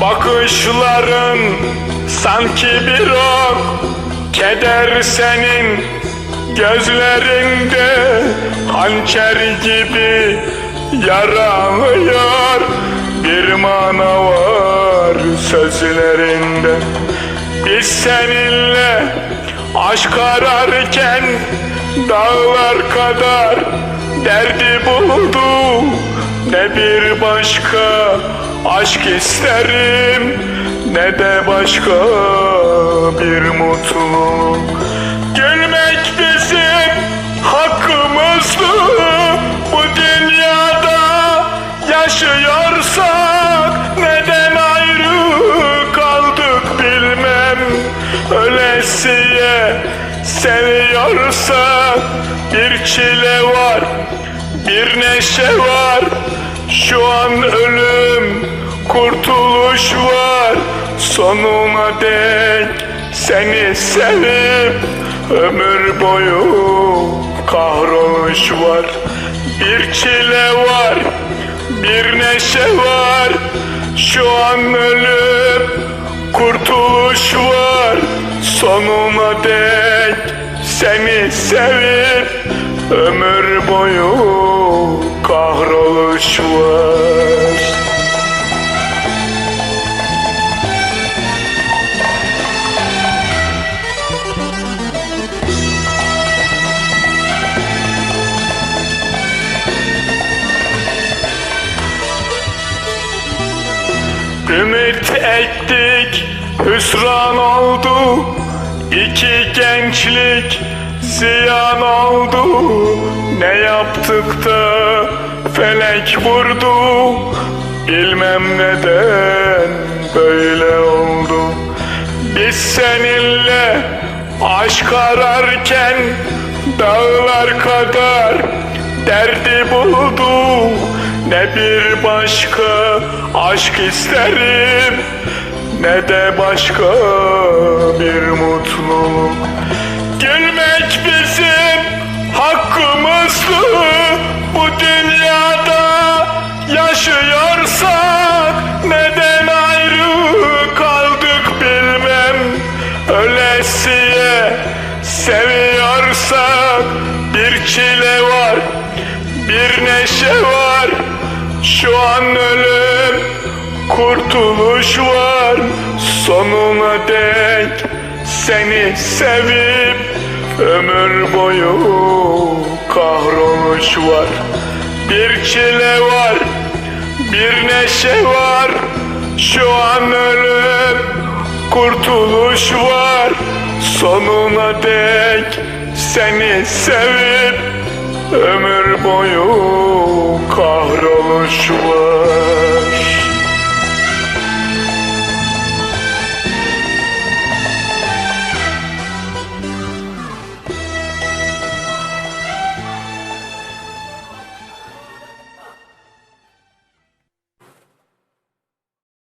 Bakışların sanki bir ok Keder senin gözlerinde. Hançer gibi yaralıyor Bir mana var sözlerinde. Biz seninle aşk ararken Dağlar kadar derdi buldu. Ne bir başka aşk isterim Ne de başka bir mutluluk. Gülmek bizim hakkımızdı. Bu dünyada yaşıyorsak Neden ayrı kaldık bilmem. Ölesiye seviyorsak Bir çile var bir neşe var Şu an ölüm kurtuluş var. Sonuna dek seni sevip Ömür boyu kahroluş var. Bir çile var bir neşe var. Şu an ölüm kurtuluş var. Sonuna dek seni sevip Ömür boyu kahroluş var Ümit ettik, hüsran oldu. İki gençlik ziyan oldu. Ne yaptık da felek vurdu? Bilmem neden böyle oldu. Biz seninle aşk ararken Dağlar kadar derdi buldu. Ne bir başka aşk isterim Ne de başka bir mutluluk Ölesiye seviyorsak Bir çile var bir neşe var. Şu an ölüm kurtuluş var. Sonuna dek seni sevip Ömür boyu kahroluş var. Bir çile var bir neşe var. Şu an ölüm kurtuluş var Sonuna dek seni sevip Ömür boyu kahroluş var